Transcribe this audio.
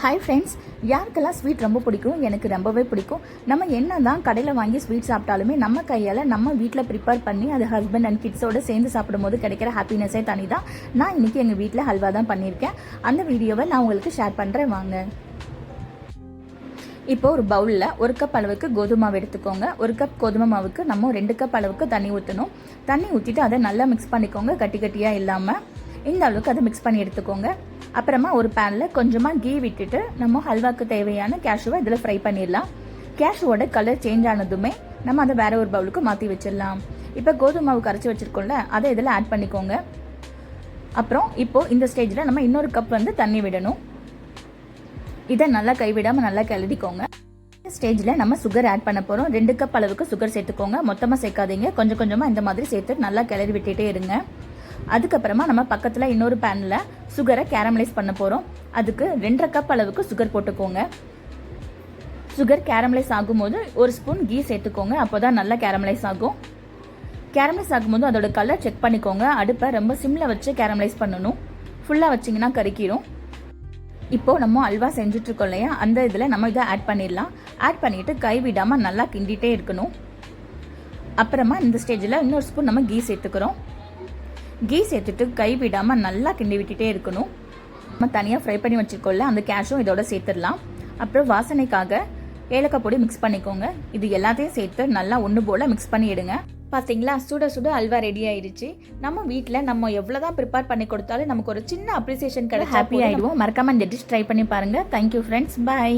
Hi friends யாருக்கெல்லாம் sweet ரொம்ப பிடிக்கும்? எனக்கு ரொம்பவே பிடிக்கும். நம்ம என்ன தான் கடையில் வாங்கி ஸ்வீட் சாப்பிட்டாலுமே நம்ம கையால் நம்ம வீட்டில் ப்ரிப்பேர் பண்ணி அது ஹஸ்பண்ட் அண்ட் கிட்ஸோட சேர்ந்து சாப்பிடும்போது கிடைக்கிற ஹாப்பினஸே தனி தான் நான் இன்றைக்கி எங்கள் வீட்டில் ஹல்வா தான் பண்ணியிருக்கேன். அந்த வீடியோவை நான் உங்களுக்கு ஷேர் பண்ணுறேன் வாங்க. இப்போ ஒரு பவுலில் ஒரு கப் அளவுக்கு கோதுமை மாவு எடுத்துக்கோங்க. ஒரு கப் கோதுமை மாவுக்கு நம்ம ரெண்டு கப் அளவுக்கு தண்ணி ஊற்றணும் தண்ணி ஊற்றிட்டு அதை நல்லா மிக்ஸ் பண்ணிக்கோங்க கட்டி கட்டியாக இல்லாமல் இந்த அளவுக்கு அதை மிக்ஸ் பண்ணி எடுத்துக்கோங்க. அப்புறமா ஒரு பேனில் கொஞ்சமாக கீ விட்டுட்டு நம்ம ஹல்வாக்கு தேவையான கேஷுவை இதில் ஃப்ரை பண்ணிடலாம். கேஷுவோட கலர் சேஞ்ச் ஆனதுமே நம்ம அதை வேற ஒரு பவுலுக்கு மாற்றி வச்சிடலாம். இப்போ கோதுமை மாவு கரைச்சி வச்சுருக்கோம்ல அதை இதில் ஆட் பண்ணிக்கோங்க. அப்புறம் இப்போது இந்த ஸ்டேஜில் நம்ம இன்னொரு கப் வந்து தண்ணி விடணும். இதை நல்லா கைவிடாமல் நல்லா கிளறிக்கோங்க இந்த ஸ்டேஜில் நம்ம சுகர் ஆட் பண்ண போகிறோம் ரெண்டு கப் அளவுக்கு சுகர் சேர்த்துக்கோங்க. மொத்தமாக சேர்க்காதீங்க. கொஞ்சம் கொஞ்சமாக இந்த மாதிரி சேர்த்து நல்லா கிளறி விட்டுட்டே இருங்க. அதுக்கப்புறமா நம்ம பக்கத்தில் இன்னொரு பேனில் சுகரை கேரமலைஸ் பண்ண போகிறோம் அதுக்கு ரெண்டரை கப் அளவுக்கு சுகர் போட்டுக்கோங்க. சுகர் கேரமலைஸ் ஆகும்போது ஒரு ஸ்பூன் கீ சேர்த்துக்கோங்க. அப்போ தான் நல்லா கேரமலைஸ் ஆகும். கேரமலைஸ் ஆகும்போது அதோட கலர் செக் பண்ணிக்கோங்க. அடுப்பை ரொம்ப சிம்மில் வச்சு கேரமலைஸ் பண்ணணும். ஃபுல்லாக வச்சிங்கன்னா கருக்கிரும் இப்போது நம்ம அல்வா செஞ்சுட்ருக்கோம் இல்லையா? அந்த இதில் நம்ம இதை ஆட் பண்ணிடலாம். ஆட் பண்ணிவிட்டு கை விடாமல் நல்லா கிண்டிகிட்டே இருக்கணும். அப்புறமா இந்த ஸ்டேஜில் இன்னொரு ஸ்பூன் நம்ம கீ சேர்த்துக்கிறோம். கீ சேர்த்துட்டு கை விடாமல் நல்லா கிண்டி விட்டுட்டே இருக்கணும். நம்ம தனியாக ஃப்ரை பண்ணி வச்சுருக்கோம்ல அந்த கேஷும் இதோட சேர்த்துடலாம். அப்புறம் வாசனைக்காக ஏலக்காய் பொடி மிக்ஸ் பண்ணிக்கோங்க. இது எல்லாத்தையும் சேர்த்து நல்லா ஒன்று போல் மிக்ஸ் பண்ணி எடுங்க பார்த்தீங்களா சுட சுட அல்வா ரெடி ஆயிடுச்சு. நம்ம வீட்டில் நம்ம எவ்வளோ தான் ப்ரிப்பேர் பண்ணி கொடுத்தாலும் நமக்கு ஒரு சின்ன அப்ரிசியேஷன் கிடைச்சா ஹாப்பி ஆயிடுவோம். மறக்காம இந்த டிஷ் ட்ரை பண்ணி பாருங்க. Thank you friends by